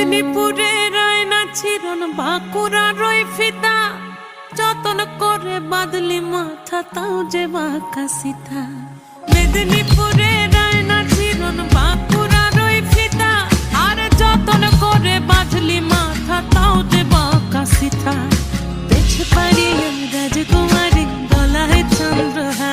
মেদিনীপুরে রায়না না বাঁকুড়া রয় ফিতা যতন করে বাদলি মাথা, তাও যে বাঁকা সীতা মেদিনীপুরে রায়না চিরন বাঁকুড়া রয় ফিতা আর যতন করে বাদলি মাথা, তাও যে বাঁকা সীতা পেছ পারি রাজকুমারী, গলায় চন্দ্রহা